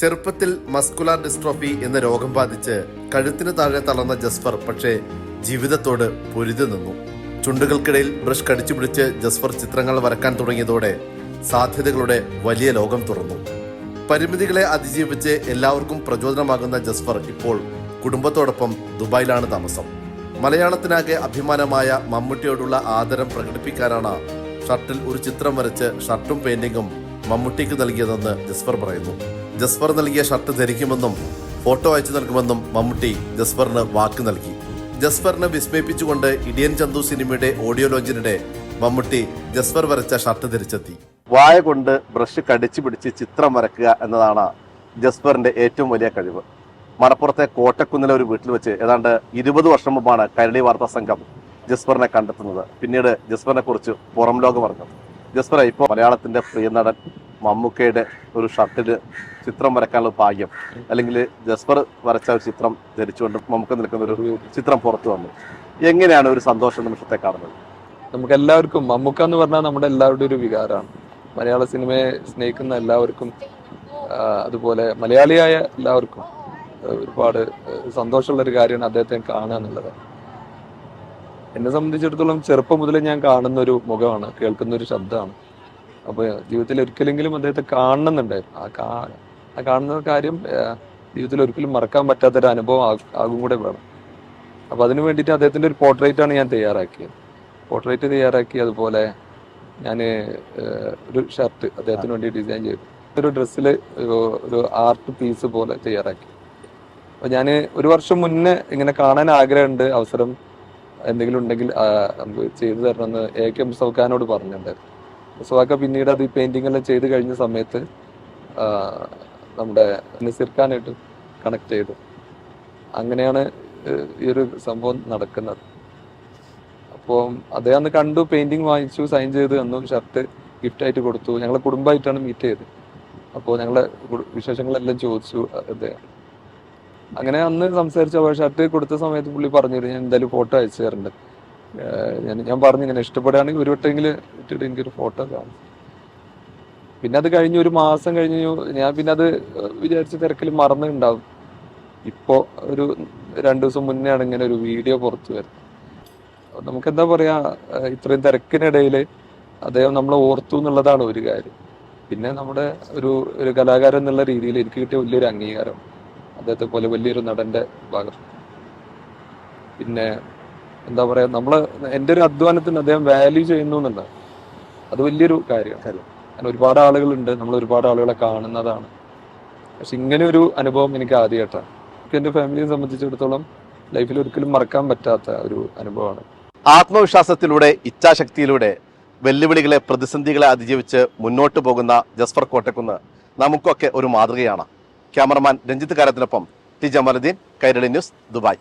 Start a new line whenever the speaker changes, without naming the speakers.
ചെറുപ്പത്തിൽ muscular dystrophy എന്ന രോഗം ബാധിച്ച് കഴുത്തിന് താഴെ തളർന്ന ജസ്ഫർ പക്ഷേ ജീവിതത്തോട് പൊരുതി നിന്നു. ചുണ്ടുകൾക്കിടയിൽ ബ്രഷ് കടിച്ചു പിടിച്ച് ജസ്ഫർ ചിത്രങ്ങൾ വരക്കാൻ തുടങ്ങിയതോടെ സാധ്യതകളുടെ വലിയ ലോകം തുറന്നു. പരിമിതികളെ അതിജീവിച്ച് എല്ലാവർക്കും പ്രചോദനമാകുന്ന ജസ്ഫർ ഇപ്പോൾ കുടുംബത്തോടൊപ്പം ദുബായിലാണ് താമസം. മലയാളത്തിനാകെ അഭിമാനമായ മമ്മൂട്ടിയോടുള്ള ആദരം പ്രകടിപ്പിക്കാനാണ് ഷർട്ടിൽ ഒരു ചിത്രം വരച്ച് ഷർട്ടും പെയിന്റിങ്ങും മമ്മൂട്ടിക്ക് നൽകിയതെന്ന് ജസ്ഫർ പറയുന്നു. ജസ്ഫർ നൽകിയ ഷർട്ട് ധരിക്കുമെന്നും ഫോട്ടോ അയച്ചു നൽകുമെന്നും മമ്മൂട്ടി ജസ്ഫറിന് വാക്ക് നൽകി. ജസ്ഫറിനെ വിസ്മയിപ്പിച്ചുകൊണ്ട് ഇടിയൻ ചന്തു സിനിമയുടെ ഓഡിയോ ലോഞ്ചിനിടെ മമ്മൂട്ടി ജസ്ഫർ വരച്ച ഷർട്ട് ധരിച്ചെത്തി. വായ കൊണ്ട് ബ്രഷ് കടിച്ചു പിടിച്ച് ചിത്രം വരക്കുക എന്നതാണ് ജസ്ഫറിന്റെ ഏറ്റവും വലിയ കഴിവ്. മലപ്പുറത്തെ കോട്ടക്കുന്നിലെ ഒരു വീട്ടിൽ വെച്ച് ഏതാണ്ട് ഇരുപത് വർഷം മുമ്പാണ് കരടി വാർത്താ സംഘം ജസ്ഫറിനെ കണ്ടെത്തുന്നത്. പിന്നീട് ജസ്ഫറിനെ കുറിച്ച് പുറം ലോകം അറിഞ്ഞു. ജസ്ഫർ ഇപ്പോൾ മലയാളത്തിന്റെ പ്രിയ നടൻ മമ്മൂക്കയുടെ ഒരു ഷർട്ടിൽ ചിത്രം വരക്കാനുള്ള ഭാഗ്യം. അല്ലെങ്കിൽ ജസ്പർ വരച്ച ഒരു ചിത്രം ധരിച്ചുകൊണ്ട് മമ്മൂക്ക നിൽക്കുന്ന ഒരു ചിത്രം പുറത്തു വന്നു. എങ്ങനെയാണ് ഒരു സന്തോഷ നിമിഷത്തെ കാണുന്നത്?
നമുക്ക് എല്ലാവർക്കും മമ്മൂക്ക എന്ന് പറഞ്ഞാൽ നമ്മുടെ എല്ലാവരുടെയും ഒരു വികാരമാണ്. മലയാള സിനിമയെ സ്നേഹിക്കുന്ന എല്ലാവർക്കും അതുപോലെ മലയാളിയായ എല്ലാവർക്കും ഒരുപാട് സന്തോഷമുള്ള ഒരു കാര്യമാണ് അദ്ദേഹത്തെ കാണുക എന്നുള്ളത്. എന്നെ സംബന്ധിച്ചിടത്തോളം ചെറുപ്പം മുതലേ ഞാൻ കാണുന്ന ഒരു മുഖമാണ് കേൾക്കുന്ന ഒരു ശബ്ദമാണ്. അപ്പൊ ജീവിതത്തിൽ ഒരിക്കലെങ്കിലും അദ്ദേഹത്തെ കാണണമെന്നുണ്ടായിരുന്നു. ആ കാ ആ കാണുന്ന കാര്യം ജീവിതത്തിൽ ഒരിക്കലും മറക്കാൻ പറ്റാത്തൊരു അനുഭവം ആകും കൂടെ വേണം. അപ്പോൾ അതിനു വേണ്ടിയിട്ട് അദ്ദേഹത്തിന്റെ ഒരു പോർട്രേറ്റ് ആണ് ഞാൻ തയ്യാറാക്കിയത്. പോർട്രേറ്റ് തയ്യാറാക്കി അതുപോലെ ഞാൻ ഒരു ഷർട്ട് അദ്ദേഹത്തിന് വേണ്ടി ഡിസൈൻ ചെയ്തു. ഒരു ഡ്രസ്സിൽ ഒരു ആർട്ട് പീസ് പോലെ തയ്യാറാക്കി. അപ്പോൾ ഞാൻ ഒരു വർഷം മുന്നേ ഇങ്ങനെ കാണാൻ ആഗ്രഹമുണ്ട് അവസരം എന്തെങ്കിലും ഉണ്ടെങ്കിൽ നമുക്ക് ചെയ്തു തരണമെന്ന് എ കെ എം സൗക്കാനോട് പറഞ്ഞിട്ടുണ്ടായിരുന്നു. മുസഫാക്ക പിന്നീട് അത് ഈ പെയിന്റിംഗ് എല്ലാം ചെയ്ത് കഴിഞ്ഞ സമയത്ത് നമ്മുടെ നിസിർക്കാനായിട്ട് കണക്ട് ചെയ്തു. അങ്ങനെയാണ് ഈ ഒരു സംഭവം നടക്കുന്നത്. അപ്പോൾ അദ്ദേഹം അന്ന് കണ്ടു പെയിന്റിങ് വാങ്ങിച്ചു സൈൻ ചെയ്ത് തന്നു ഷർട്ട് ഗിഫ്റ്റ് ആയിട്ട് കൊടുത്തു. ഞങ്ങളെ കുടുംബമായിട്ടാണ് മീറ്റ് ചെയ്തത്. അപ്പോൾ ഞങ്ങളെ വിശേഷങ്ങളെല്ലാം ചോദിച്ചു അദ്ദേഹം അങ്ങനെ അന്ന് സംസാരിച്ച. ഷർട്ട് കൊടുത്ത സമയത്ത് പുള്ളി പറഞ്ഞു ഞാൻ എന്തായാലും ഫോട്ടോ അയച്ചു തരുന്നുണ്ട് ഏഹ് ഞാൻ ഞാൻ പറഞ്ഞു ഇങ്ങനെ ഇഷ്ടപ്പെടുകയാണെങ്കിൽ ഒരു വട്ടമെങ്കിലും ഇട്ടിട്ട് എനിക്കൊരു ഫോട്ടോ കാണും. പിന്നെ അത് കഴിഞ്ഞ് ഒരു മാസം കഴിഞ്ഞു ഞാൻ പിന്നെ അത് വിചാരിച്ച തിരക്കിൽ മറന്നുണ്ടാവും ഇപ്പോ ഒരു രണ്ടു ദിവസം മുന്നേ ആണ് ഇങ്ങനെ ഒരു വീഡിയോ പുറത്തു വരുന്നത്. അപ്പൊ നമുക്ക് എന്താ പറയാ ഇത്രയും തിരക്കിനിടയിൽ അദ്ദേഹം നമ്മളെ ഓർത്തു എന്നുള്ളതാണ് ഒരു കാര്യം. പിന്നെ നമ്മുടെ ഒരു ഒരു കലാകാരൻ എന്നുള്ള രീതിയിൽ എനിക്ക് കിട്ടിയ വലിയൊരു അംഗീകാരം അദ്ദേഹത്തെ പോലെ വലിയൊരു നടന്റെ ഭാഗം. പിന്നെ എന്താ പറയാ നമ്മൾ എന്റെ ഒരു അധ്വാനത്തിന് അദ്ദേഹം വാല്യൂ ചെയ്യുന്നു എന്നുള്ളത് അത് വലിയൊരു കാര്യമാണ്. കാരണം ഒരുപാട് ആളുകളുണ്ട് നമ്മൾ ഒരുപാട് ആളുകളെ കാണുന്നതാണ്. പക്ഷെ ഇങ്ങനെ ഒരു അനുഭവം എനിക്ക് ആദ്യമായിട്ടാണ് എനിക്ക് എന്റെ ഫാമിലിയെ സംബന്ധിച്ചിടത്തോളം ലൈഫിൽ ഒരിക്കലും മറക്കാൻ പറ്റാത്ത ഒരു അനുഭവമാണ്.
ആത്മവിശ്വാസത്തിലൂടെ ഇച്ഛാശക്തിയിലൂടെ വെല്ലുവിളികളെ പ്രതിസന്ധികളെ അതിജീവിച്ച് മുന്നോട്ട് പോകുന്ന ജസ്ഫർ കോട്ടക്കുന്ന് നമുക്കൊക്കെ ഒരു മാതൃകയാണ്. ക്യാമറമാൻ രഞ്ജിത്ത് കാരത്തിനൊപ്പം T Jamaluddin Kairali news Dubai.